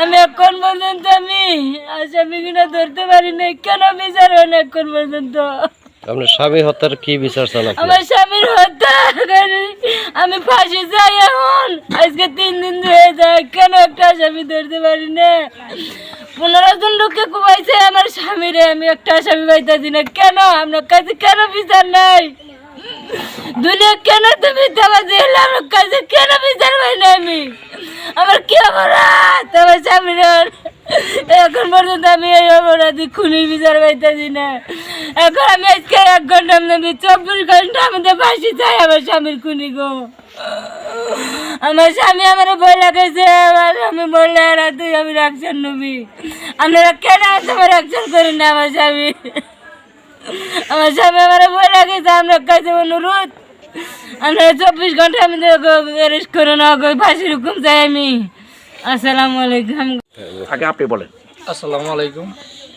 আমি এখন পর্যন্ত আমি আসামিগুলো ধরতে পারি না কেন বিচার হয় না এখন পর্যন্ত? আপনার স্বামী হত্যার কি বিচার চান আমার স্বামীর হত্যা আমি ফাঁসি যাই এখন। আজকে তিন দিন ধরে যায় কেন একটা আসামি ধরতে পারি না পনেরো জন লোককে কুবাইছে আমার স্বামীরে। আমি একটা আসামি পাইতেছি না। কেন? আপনার কাছে কেন বিচার নাই? দুনিয়া কেন তুমি কাছে কেন বিচার পাই না আমি? আমার কি অপরাধ? তোমার স্বামীর এখন পর্যন্ত আমি এই অপরাধী খুনি বিচার পাইতেছি না। এখন আমি আজকে এক ঘণ্টা আমি চব্বিশ ঘণ্টা আমাদের ফাঁসি চাই আমার স্বামীর খুনি গো। আমার স্বামী আমার ভয় লাগাইছে আমার আমি বললে তুই আমি রাখছেন নবী। আপনারা কেন তোমার রাখছেন করি না আমার স্বামী? আমার স্বামী আমার ভয় লাগাইছে আমরা কাছে অনুরোধ। আপনারা চব্বিশ ঘণ্টা আমি অ্যারেস্ট করে না ফাঁসির হুকুম চাই আমি। আসসালামু আলাইকুম। আগে আপনি বলেন। আসসালামু আলাইকুম।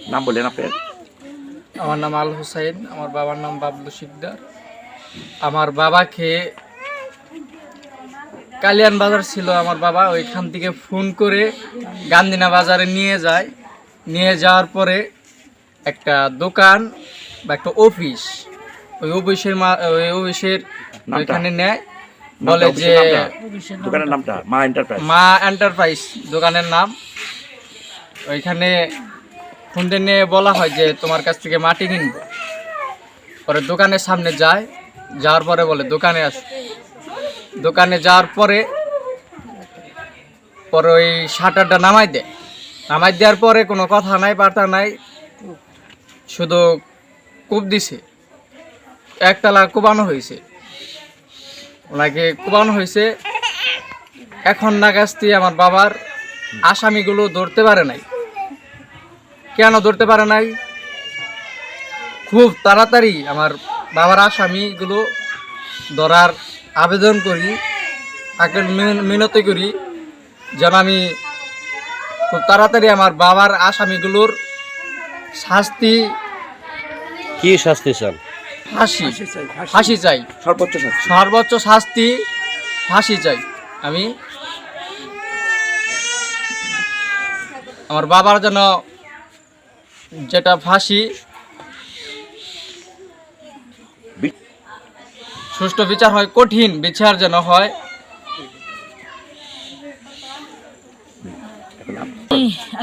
নাম বলেন আপনার আমার নাম আল হুসাইন আমার বাবার নাম বাবলু শিকদার। আমার বাবাকে কালিয়ান বাজার ছিল আমার বাবা ওইখান থেকে ফোন করে গান্ধিনা বাজারে নিয়ে যায়। নিয়ে যাওয়ার পরে একটা দোকান বা একটা অফিস ওই অফিসের মা- ওই অফিসের ওইখানে নেয় বলে যে? দোকানের নামটা। মা এন্টারপ্রাইজ মা এন্টারপ্রাইজ দোকানের নাম। ওইখানে ফোন নিয়ে বলা হয় যে তোমার কাছ থেকে মাটি কিনবো। পরে দোকানের সামনে যায় যাওয়ার পরে বলে দোকানে আস। দোকানে যাওয়ার পরে পরে ওই শাটারটা নামাই দেয়। নামাই দেওয়ার পরে কোনো কথা নাই বার্তা নাই। শুধু কূপ দিছে। একতলা কোবানো হয়েছে। ওনাকে কোবানো হয়েছে। এখন নাগাস্তি আমার বাবার আসামিগুলো ধরতে পারে নাই। কেন ধরতে পারে নাই? খুব তাড়াতাড়ি আমার বাবার আসামিগুলো ধরার আবেদন করি, তাকে মিন- মিনতি করি যেন আমি খুব তাড়াতাড়ি আমার বাবার আসামিগুলোর শাস্তি কি শাস্তি চান? ফাঁসি। ফাঁসি চাই সর্বোচ্চ শাস্তি। সর্বোচ্চ শাস্তি ফাঁসি চাই। আমি আমার বাবার যেন যেটা ফাঁসি সুষ্ঠু বিচার হয় কঠিন বিচার যেন হয়।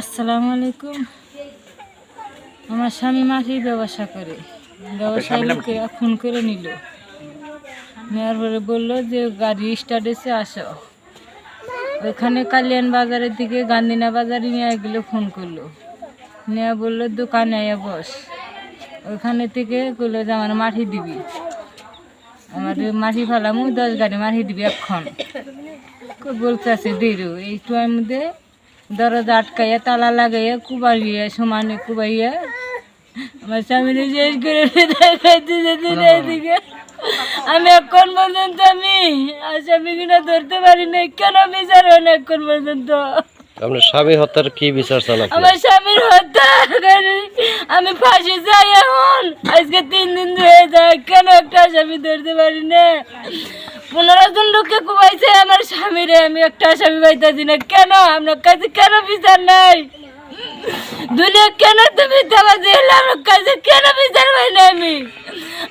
আসসালামু আলাইকুম। আমার স্বামী মাটির ব্যবসা করে। ব্যবসায় লোকেরা ফোন করে নিল। নেওয়ার পরে বলল যে গাড়ি স্টার্ট এসে আসো। ওইখানে কালিয়ান বাজারের দিকে গান্ধিনা বাজারে নিয়ে গেলে ফোন করল। নেওয়া বলল দোকানে আয়া বস। ওইখানে থেকে কইলো যে আমার মাটি দিবি। আমার মাটি ফেলামু দশ গাড়ি মাটি দিবি এখন। বলতে আছে দিরু এই টুয়ের মধ্যে দরজা আটকাইয়া তালা লাগাইয়া কুবাইয়া সমানে কুবাইয়া আমার স্বামীরে শেষ করে এদিকে আমি এখন পর্যন্ত আমি আসামিগুলো ধরতে পারি নাই। কেন বিচার হয় না এখন পর্যন্ত? আপনার স্বামী হত্যার কি বিচার চান আমার স্বামীর হত্যা আমি ফাঁসি যাই এখন। আজকে তিন দিন ধরে যায়। কেন একটা আসামি ধরতে পারি না? পনেরো জন লোককে কুবাইছে আমার স্বামীরে। আমি একটা আসামি পাইতেছি না। কেন? আপনার কাছে কেন বিচার নাই? দুনিয়া কেন তুমি দিলে আমার কাছে কেন বিচার পাই না আমি?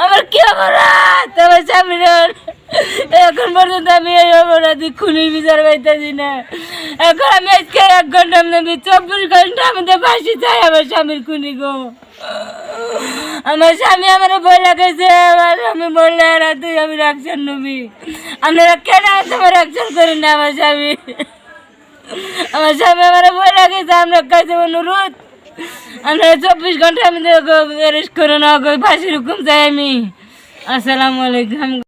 আমার কি অপরাধ? আমার স্বামীর এখন পর্যন্ত আমি এই অপরাধী খুনির বিচার পাইতেছি না। এখন আমি আজকে এক ঘণ্টা আমি চব্বিশ ঘণ্টা আমাদের ফাঁসি চাই আমার স্বামীর খুনি গো। আমার স্বামী আমার ভয় লাগাইছে আমার আমি বললে তুই আমি রাখছেন নবী। আপনারা কেন তোমার রাখছেন করি না আমার স্বামী? আমার স্বামী আমার বই লাগাইছে আমরা কাছে অনুরোধ আমরা চব্বিশ ঘণ্টা আমাদের অ্যারেস্ট করে না ফাঁসির হুকুম চাই আমি। আসসালামু আলাইকুম।